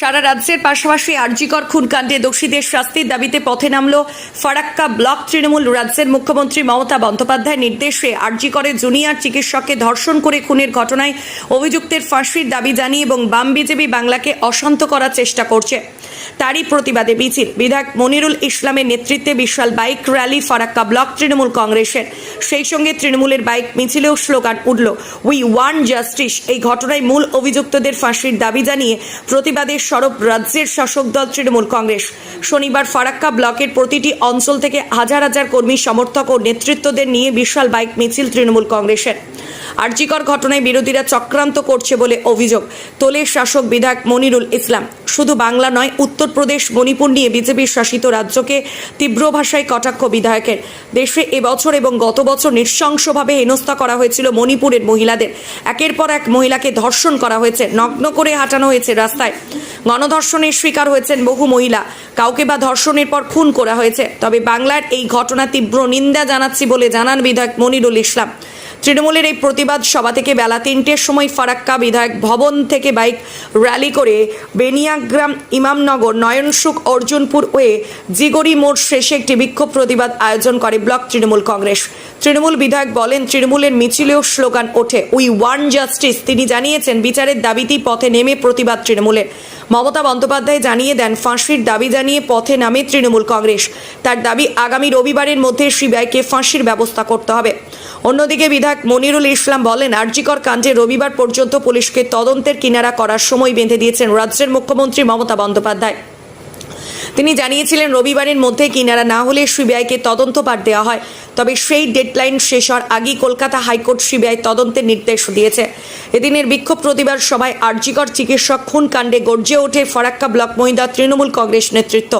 সারা রাজ্যের পাশাপাশি আরজিকর খুনকাণ্ডে দোষীদের শাস্তির দাবিতে পথে নামল ফারাক্কা ব্লক তৃণমূল রাজ্যের মুখ্যমন্ত্রী মমতা বন্দ্যোপাধ্যায়ের নির্দেশে আরজিকরের জুনিয়র চিকিৎসককে ধর্ষণ করে খুনের ঘটনায় অভিযুক্তের ফাঁসির দাবি জানিয়ে এবং বাম বিজেপি বাংলাকে অশান্ত করার চেষ্টা করছে। তারই প্রতিবাদে মিছিল। বিধায়ক মনিরুল ইসলামের নেতৃত্বে বিশাল bike rally Farakka block Trinamool কংগ্রেসের। সেই সঙ্গে তৃণমূলের বাইক মিছিলেও স্লোগান উঠল উই ওয়ান জাস্টিস এই ঘটনায় মূল অভিযুক্তদের ফাঁসির দাবি জানিয়ে প্রতিবাদের সরব রাজ্যের শাসক দল তৃণমূল কংগ্রেস। শনিবার ফারাক্কা ব্লকের প্রতিটি অঞ্চল থেকে হাজার হাজার কর্মী, সমর্থক ও নেতৃত্বদের নিয়ে বিশাল বাইক মিছিল তৃণমূল কংগ্রেসের। আর্জিকর ঘটনায় বিরোধীরা চক্রান্ত করছে বলে অভিযোগ, তোলে শাসক বিধায়ক মনিরুল ইসলাম। শুধু বাংলা নয়, উত্তরপ্রদেশ, মণিপুর নিয়ে বিজেপির শাসিত রাজ্যকে তীব্র ভাষায় কটাক্ষ বিধায়কের। দেশে এবছর এবং গত বছর নৃশংসভাবে হেনস্থা করা হয়েছিল মণিপুরের মহিলাদের। একের পর এক মহিলাকে ধর্ষণ করা হয়েছে, নগ্ন করে হাঁটানো হয়েছে রাস্তায়। গণধর্ষণের শিকার হয়েছেন বহু মহিলা। কাউকে বা ধর্ষণের পর খুন করা হয়েছে। তবে বাংলার এই ঘটনা তীব্র নিন্দা জানাচ্ছি বলে জানান বিধায়ক মনিরুল ইসলাম। তৃণমূলের এই প্রতিবাদ সভা থেকে বেলা তিনটের সময় ফারাক্কা বিধায়ক ভবন থেকে বাইক র্যালি করে বেনিয়াগ্রাম ইমামনগর, নয়নসুখ, অর্জুনপুর ওয়ে জিগরি মোড় শেষে একটি বিক্ষোভ প্রতিবাদ আয়োজন করে ব্লক তৃণমূল কংগ্রেস। তৃণমূল বিধায়ক বলেন, তৃণমূলের মিছিলেও স্লোগান ওঠে। We want justice. তিনি জানিয়েছেন, বিচারের দাবিতেই পথে নেমে প্রতিবাদ তৃণমূলের। মমতা বন্দ্যোপাধ্যায় জানিয়ে দেন, ফাঁসির দাবি জানিয়ে পথে নামে তৃণমূল কংগ্রেস। তার দাবি আগামী রবিবারের মধ্যে সিবিআইকে ফাঁসির ব্যবস্থা করতে হবে। অন্যদিকে বিধায়ক মনিরুল ইসলাম বলেন, আর্জিকর কাণ্ডে রবিবার পর্যন্ত পুলিশকে তদন্তের কিনারা করার সময় বেঁধে দিয়েছেন রাজ্যের মুখ্যমন্ত্রী মমতা বন্দ্যোপাধ্যায়। তিনি জানিয়েছিলেন, রবিবারের মধ্যে কিনারা না হলে সিবিআইকে তদন্ত পার দেওয়া হয়, তবে সেই ডেডলাইন শেষ হওয়ার আগেই কলকাতা হাইকোর্ট সিবিআই তদন্তের নির্দেশ দিয়েছে। এদিনের বিক্ষোভ প্রতিবাদ সভায় আরজিকর চিকিৎসক খুন কাণ্ডে গর্জে ওঠে ফরাক্কা ব্লক মহিলা তৃণমূল কংগ্রেস নেতৃত্ব।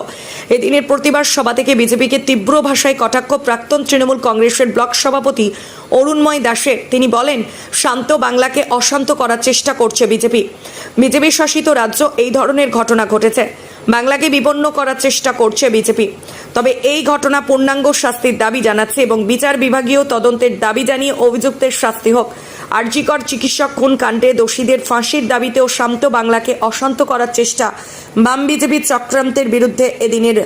এদিনের প্রতিবাদ সভা থেকে বিজেপিকে তীব্র ভাষায় কটাক্ষ প্রাক্তন তৃণমূল কংগ্রেসের ব্লক সভাপতি অরুণময় দাসের। তিনি বলেন, শান্ত বাংলাকে অশান্ত করার চেষ্টা করছে বিজেপি। বিজেপি শাসিত রাজ্য এই ধরনের ঘটনা ঘটেছে। বাংলাকে বিপন্ন করার চেষ্টা করছে বিজেপি। তবে এই ঘটনা পূর্ণাঙ্গ শাস্তির দাবি জানাচ্ছে এবং বিচার বিভাগীয় তদন্তের দাবি জানিয়ে অভিযুক্তের শাস্তি হোক। আরজিকর চিকিৎসক খুন কাণ্ডে দোষীদের ফাঁসির দাবিতেও শান্ত বাংলাকে অশান্ত করার চেষ্টা বাম বিজেপির চক্রান্তের বিরুদ্ধে এদিনের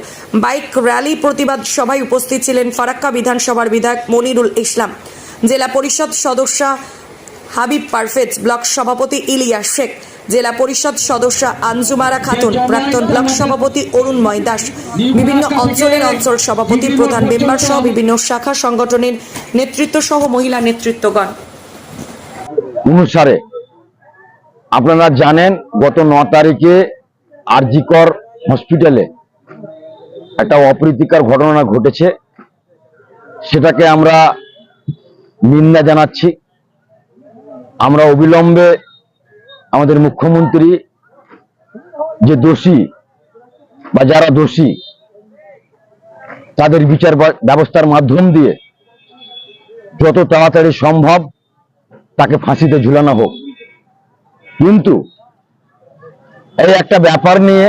বাইক র্যালি প্রতিবাদ সভায় উপস্থিত ছিলেন ফারাক্কা বিধানসভার বিধায়ক মনিরুল ইসলাম। জেলা পরিষদ সদস্যা হাবিব পারফেজ, ব্লক সভাপতি ইলিয়াস শেখ। জেলা পরিষদ সদস্য আঞ্জুমারা খাতুন, প্রাক্তন ব্লক সভাপতি অরুণময় দাস বিভিন্ন অঞ্চলের অঞ্চল সভাপতি প্রধান মেম্বার সহ বিভিন্ন শাখা সংগঠনের নেতৃত্ব সহ মহিলা নেতৃত্বগণ। অনুসারে, আপনারা জানেন, গত ন তারিখে আরজিকর হসপিটালে একটা অপ্রীতিকর ঘটনা ঘটেছে। সেটাকে আমরা নিন্দা জানাচ্ছি। আমরা অবিলম্বে আমাদের মুখ্যমন্ত্রী যে দোষী বা যারা দোষী, তাদের বিচার ব্যবস্থার মাধ্যম দিয়ে যত তাড়াতাড়ি সম্ভব তাকে ফাঁসিতে ঝুলানো হোক। কিন্তু এই একটা ব্যাপার নিয়ে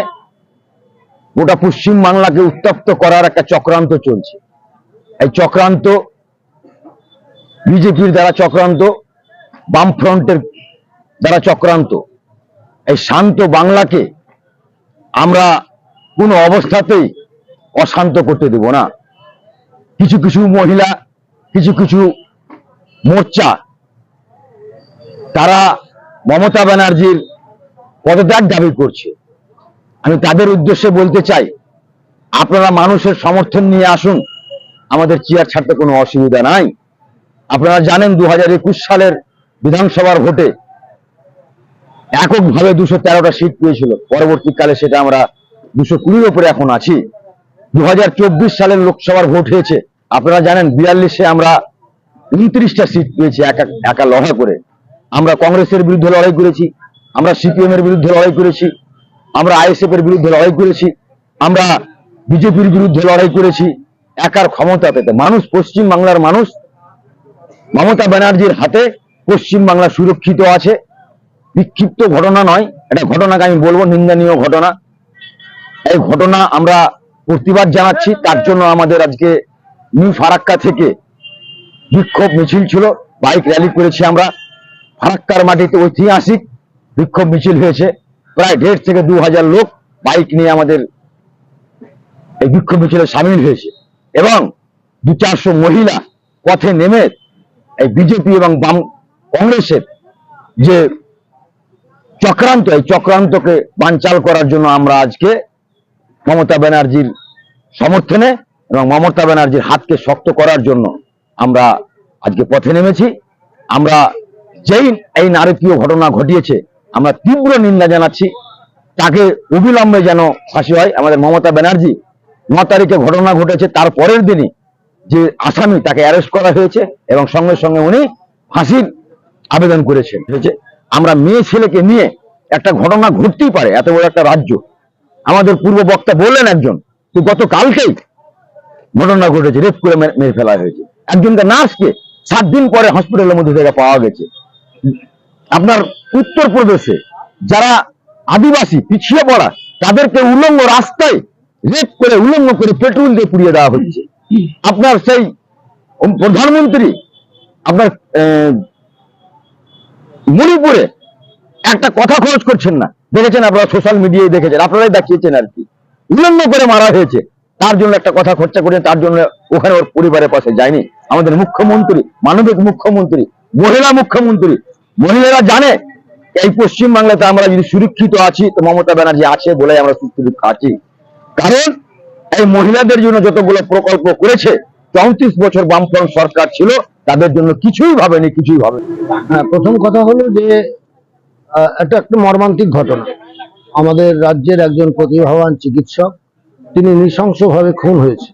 গোটা পশ্চিম বাংলাকে উত্তপ্ত করার একটা চক্রান্ত চলছে। এই চক্রান্ত, বিজেপির দ্বারা চক্রান্ত, বামফ্রন্টের দ্বারা চক্রান্ত। এই শান্ত বাংলাকে আমরা কোনো অবস্থাতেই অশান্ত করতে দেব না। কিছু কিছু মহিলা, কিছু কিছু মোর্চা, তারা মমতা ব্যানার্জির পদত্যাগ দাবি করছে। আমি তাদের উদ্দেশ্যে বলতে চাই, আপনারা মানুষের সমর্থন নিয়ে আসুন, আমাদের চেয়ার ছাড়তে কোনো অসুবিধা নাই। আপনারা জানেন দু হাজার একুশ সালের বিধানসভার ভোটে এককভাবে দুশো তেরোটা সিট পেয়েছিল। পরবর্তীকালে সেটা আমরা দুশো কুড়ির উপরে এখন আছি। দু হাজার চব্বিশ সালের লোকসভার ভোট হয়েছে। আপনারা জানেন, বিয়াল্লিশে আমরা উনত্রিশটা সিট পেয়েছি একা একা লড়া করে। আমরা কংগ্রেসের বিরুদ্ধে লড়াই করেছি, আমরা সিপিএম এর বিরুদ্ধে লড়াই করেছি, আমরা আইএসএফ এর বিরুদ্ধে লড়াই করেছি, আমরা বিজেপির বিরুদ্ধে লড়াই করেছি। একার ক্ষমতা পেতে মানুষ পশ্চিম বাংলার মানুষ, মমতা ব্যানার্জির হাতে পশ্চিম বাংলা সুরক্ষিত আছে। বিক্ষিপ্ত ঘটনা নয়, এটা ঘটনাকে আমি বলব, নিন্দনীয় ঘটনা। এই ঘটনা আমরা প্রতিবাদ জানাচ্ছি, তার জন্য আমাদের আজকে নিউ ফারাক্কা থেকে বিক্ষোভ মিছিল ছিল, বাইক র্যালি করেছি আমরা। ফারাক্কার মাটিতে ঐতিহাসিক বিক্ষোভ মিছিল হয়েছে, প্রায় দেড় থেকে দু হাজার লোক বাইক নিয়ে আমাদের এই বিক্ষোভ মিছিলে সামিল হয়েছে। এবং দু চারশো মহিলা পথে নেমে এই বিজেপি এবং বাম কংগ্রেসের যে চক্রান্ত, এই চক্রান্তকে বানচাল করার জন্য আমরা আজকে মমতা ব্যানার্জির সমর্থনে এবং মমতা ব্যানার্জির হাতকে শক্ত করার জন্য আমরা আজকে পথে নেমেছি। আমরা যেই, এই নারকীয় ঘটনা ঘটিয়েছে, আমরা তীব্র নিন্দা জানাচ্ছি। তাকে অবিলম্বে যেন ফাঁসি হয়, আমাদের মমতা ব্যানার্জি ন তারিখে ঘটনা ঘটেছে, তার পরের দিনই যে আসামি তাকে অ্যারেস্ট করা হয়েছে এবং সঙ্গে সঙ্গে উনি ফাঁসির আবেদন করেছেন। হয়েছে আমরা মেয়ে ছেলেকে নিয়ে একটা ঘটনা ঘটতেই পারে, এত বড় একটা রাজ্য। আমাদের পূর্ব বক্তা বললেন একজন, যে গতকালকেই ঘটনা ঘটেছে, রেপ করে মেরে ফেলা হয়েছে। একজনকে নার্সকে সাত দিন পরে হসপিটালের মধ্যে থেকে পাওয়া গেছে। আপনার উত্তরপ্রদেশে যারা আদিবাসী পিছিয়ে পড়া, তাদেরকে উলঙ্গ রাস্তায় রেপ করে, উলঙ্গ করে পেট্রোল দিয়ে পুড়িয়ে দেওয়া হচ্ছে। আপনার সেই প্রধানমন্ত্রী, আপনার মণিপুরে একটা কথা খরচ করছেন না। দেখেছেন আপনারা সোশ্যাল মিডিয়ায় দেখেছেন। আপনারাই দেখিয়েছেন আর কি। উলঙ্গ করে মারা হয়েছে। তার জন্য একটা কথা খরচা করেন, তার জন্য ওখানে ওর পরিবারের পাশে যায়নি। আমাদের মুখ্যমন্ত্রী, মানবিক মুখ্যমন্ত্রী, মহিলা মুখ্যমন্ত্রী, মহিলারা জানে, এই পশ্চিম বাংলাতে আমরা যদি সুরক্ষিত আছি, তো মমতা ব্যানার্জি আছে বলে আমরা সুরক্ষিত আছি। কারণ এই মহিলাদের জন্য যতগুলো প্রকল্প করেছে চৌত্রিশ বছর বামফ্রন্ট সরকার ছিল, তাদের জন্য কিছুই ভাবেনি কিছুই ভাবেনি হ্যাঁ প্রথম কথা হলো যে এটা একটা মর্মান্তিক ঘটনা। আমাদের রাজ্যের একজন প্রতিভাবান চিকিৎসক, তিনি নৃশংসভাবে খুন হয়েছে।